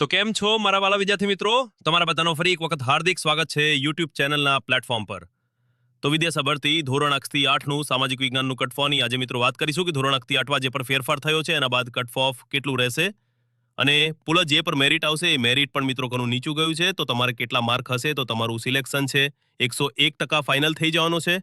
તો કેમ છો મારા વાલા વિદ્યાર્થી મિત્રો? તમારા બધાનો ફરી એક વખત હાર્દિક સ્વાગત છે યુટ્યુબ ચેનલના પ્લેટફોર્મ પર. તો વિદ્યા સભરથી ધોરણ અક્ષથી આઠનું સામાજિક વિજ્ઞાનનું કટફોની આજે મિત્રો વાત કરીશું કે ધોરણ અક્ષથી આઠમાં જે પર ફેરફાર થયો છે એના બાદ કટફોફ કેટલું રહેશે? અને પુલ જે પર મેરિટ આવશે એ મેરિટ પણ મિત્રો ઘણું નીચું ગયું છે. તો તમારે કેટલા માર્ક હશે તો તમારું સિલેક્શન છે એકસો એક ટકા ફાઇનલ થઈ જવાનું છે.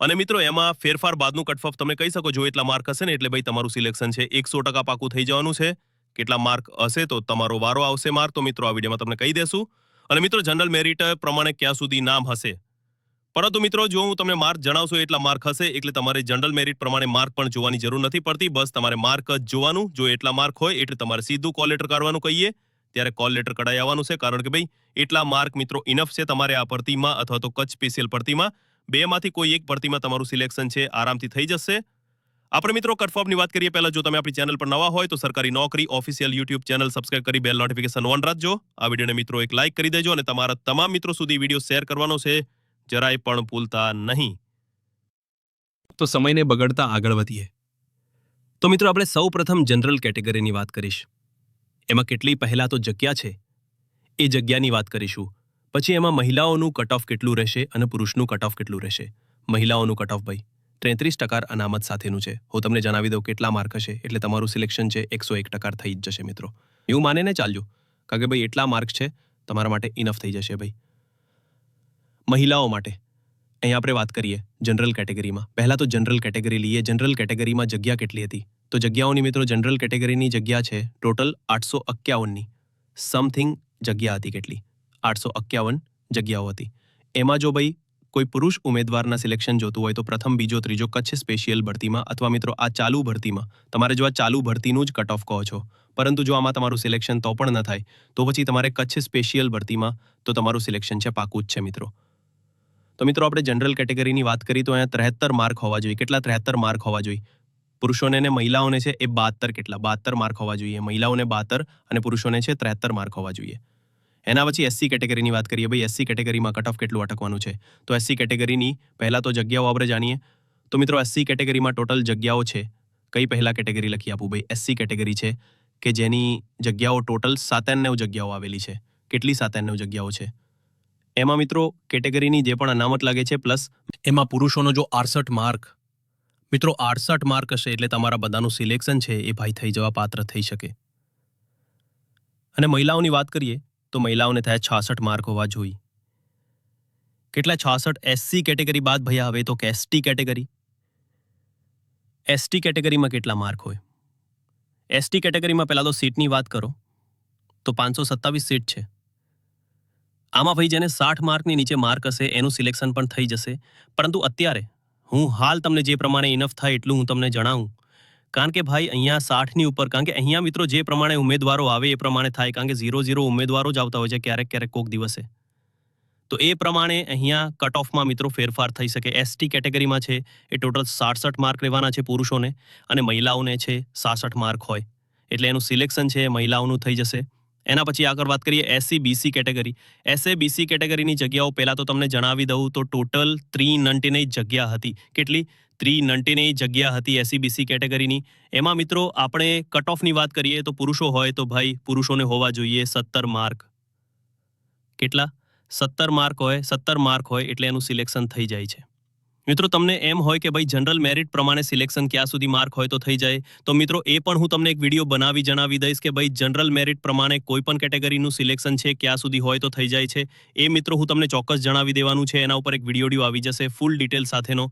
અને મિત્રો એમાં ફેરફાર બાદનું કટફોફ તમે કહી શકો જો એટલા માર્ક હશે ને એટલે ભાઈ તમારું સિલેક્શન છે એકસો ટકા પાકું થઈ જવાનું છે. કેટલા માર્ક હશે તો તમારો વારો આવશે માર્ક. તો મિત્રો, આ વિડીયોમાં તમને કહી દેશું. અને મિત્રો, જનરલ મેરિટ પ્રમાણે ક્યાં સુધી નામ હશે? પરંતુ મિત્રો, જો હું તમને માર્ક જણાવશો એટલા માર્ક હશે, એટલે તમારે જનરલ મેરિટ પ્રમાણે માર્ક પણ જોવાની જરૂર નથી પડતી. બસ તમારે માર્ક જ જોવાનું. જો એટલા માર્ક હોય, એટલે તમારે સીધું કોલ લેટર કાઢવાનું કહીએ. ત્યારે કોલ લેટર કઢાઈ આવવાનું છે, કારણ કે ભાઈ, એટલા માર્ક મિત્રો ઇનફ છે તમારે આ ભરતીમાં અથવા તો કચ્છ સ્પેશિયલ ભરતીમાં. બેમાંથી કોઈ એક ભરતીમાં તમારું સિલેક્શન છે, આરામથી થઈ જશે. આપણે મિત્રો કટફોર્મની વાત કરીએ, પહેલા જો તમે આપણી ચેનલ પર નવા હોય તો સરકારી નોકરી ઓફિશિયલ યુટ્યુબ ચેનલ સબસ્ક્રાઇબ કરી બેલ નોટિફિકેશન ઓન રાખજો. આ વિડીયોને મિત્રો એક લાઇક કરી દેજો અને તમારા તમામ મિત્રો સુધી વીડિયો શેર કરવાનો છે. જરાય પણ ભૂલતા નહીં. તો સમયને બગડતા આગળ વધીએ. તો મિત્રો આપણે સૌ પ્રથમ જનરલ કેટેગરીની વાત કરીશ. એમાં કેટલી પહેલાં તો જગ્યા છે? એ જગ્યાની વાત કરીશું. પછી એમાં મહિલાઓનું કટ ઓફ કેટલું રહેશે અને પુરુષનું કટ ઓફ કેટલું રહેશે? મહિલાઓનું કટ ઓફ ભાઈ. ત્રેત્રીસ ટકા અનામત સાથેનું છે. હું તમને જણાવી દઉં કેટલા માર્ક હશે, એટલે તમારું સિલેક્શન છે એકસો એક ટકા થઈ જ જશે મિત્રો. એવું માને ને ચાલજો, કારણ કે ભાઈ એટલા માર્ક છે, તમારા માટે ઇનફ થઈ જશે ભાઈ. મહિલાઓ માટે, અહીંયા આપણે વાત કરીએ જનરલ કેટેગરીમાં પહેલાં તો જનરલ કેટેગરી લઈએ. જનરલ કેટેગરીમાં જગ્યા કેટલી હતી? તો જગ્યાઓની મિત્રો જનરલ કેટેગરીની જગ્યા છે ટોટલ આઠસો અક્યાવનની સમથિંગ જગ્યા હતી કેટલી? આઠસો અક્યાવન જગ્યાઓ હતી. એમાં જો ભાઈ કોઈ પુરુષ ઉમેદવારના સિલેક્શન જોતું હોય તો પ્રથમ, બીજો, ત્રીજો કચ્છ સ્પેશિયલ ભરતીમાં અથવા મિત્રો આ ચાલુ ભરતીમાં, તમારે જો આ ચાલુ ભરતીનું જ કટ ઓફ કહો છો, પરંતુ જો આમાં તમારું સિલેક્શન તો પણ ન થાય, તો પછી તમારે કચ્છ સ્પેશિયલ ભરતીમાં તો તમારું સિલેક્શન છે પાકું જ છે મિત્રો. તો મિત્રો આપણે જનરલ કેટેગરીની વાત કરી તો અહીંયા ત્રેહત્તર માર્ક હોવા જોઈએ. કેટલા ત્રેહત્તર માર્ક હોવા જોઈએ? પુરુષોને ને મહિલાઓને છે એ બહાત્તર કેટલા? બહાત્તર માર્ક હોવા જોઈએ. મહિલાઓને બહાત્તર અને પુરુષોને છે ત્રેહત્તર માર્ક હોવા જોઈએ. એના પછી એસસી કેટેગરીની વાત કરીએ, ભાઈ એસસી કેટેગરીમાં કટ ઓફ કેટલું અટકવાનું છે? તો એસસી કેટેગરીની પહેલાં તો જગ્યાઓ આપણે જાણીએ. તો મિત્રો એસસી કેટેગરીમાં ટોટલ જગ્યાઓ છે, કઈ પહેલાં કેટેગરી લખી આપું ભાઈ? એસસી કેટેગરી છે કે જેની જગ્યાઓ ટોટલ સાતાન્નવ જગ્યાઓ આવેલી છે. કેટલી સાતાન્નવ જગ્યાઓ છે? એમાં મિત્રો કેટેગરીની જે પણ અનામત લાગે છે પ્લસ એમાં પુરુષોનો જો આડસઠ માર્ક મિત્રો આડસઠ માર્ક હશે એટલે તમારા બધાનું સિલેક્શન છે એ ભાઈ થઈ જવા પાત્ર થઈ શકે. અને મહિલાઓની વાત કરીએ તો મહિલાઓને થયા છાસઠ માર્ક હોવા જોઈએ. કેટલા છાસઠ એસસી કેટેગરી બાદ ભૈયા હવે તો કે એસટી કેટેગરી? એસટી કેટેગરીમાં કેટલા માર્ક હોય? એસટી કેટેગરીમાં પહેલાં તો સીટની વાત કરો. તો પાંચસો સત્તાવીસ સીટ છે. આમાં ભાઈ જેને સાઠ માર્કની નીચે માર્ક હશે એનું સિલેક્શન પણ થઈ જશે. પરંતુ અત્યારે હું હાલ તમને જે પ્રમાણે ઇનફ થાય એટલું હું તમને જણાવું. કારણ કે ભાઈ, અહીંયા સાઠની ઉપર, કારણ કે અહીંયા મિત્રો જે પ્રમાણે ઉમેદવારો આવે, એ પ્રમાણે થાય, કારણ કે ઝીરો ઝીરો ઉમેદવારો જ આવતા હોય છે ક્યારેક ક્યારેક કોક દિવસે. તો એ પ્રમાણે અહીંયા કટ ઓફમાં મિત્રો ફેરફાર થઈ શકે. એસટી કેટેગરીમાં છે, એ ટોટલ સાડસઠ માર્ક રહેવાના છે પુરુષોને અને મહિલાઓને છે સાસઠ માર્ક હોય. એટલે એનું સિલેક્શન છે એ મહિલાઓનું થઈ જશે. એના પછી આગળ વાત કરીએ SC BC category SA BC કેટેગરીની જગ્યાઓ પહેલાં તો તમને જણાવી દઉં તો ટોટલ ત્રી નંટીની જગ્યા હતી. કેટલી? ત્રી નંટીની જગ્યા હતી એસસી બીસી કેટેગરીની એમાં મિત્રો આપણે કટ ઓફની વાત કરીએ તો પુરુષો હોય તો ભાઈ પુરુષોને હોવા જોઈએ સત્તર માર્ક. કેટલા? સત્તર માર્ક હોય, સત્તર માર્ક હોય એટલે એનું સિલેક્શન થઈ જાય છે. મિત્રો, તમને એમ હોય કે ભાઈ જનરલ મેરિટ પ્રમાણે સિલેક્શન ક્યાં સુધી માર્ક હોય તો થઈ જાય. તો મિત્રો, એ પણ હું તમને એક વીડિયો બનાવી જણાવી દઈશ કે ભાઈ જનરલ મેરિટ પ્રમાણે કોઈ પણ કેટેગરીનું સિલેક્શન છે, ક્યાં સુધી હોય તો થઈ જાય છે. એ મિત્રો, હું તમને ચોક્કસ જણાવી દેવાનું છે. એના ઉપર એક વીડિયો આવી જશે ફૂલ ડિટેલ સાથેનો.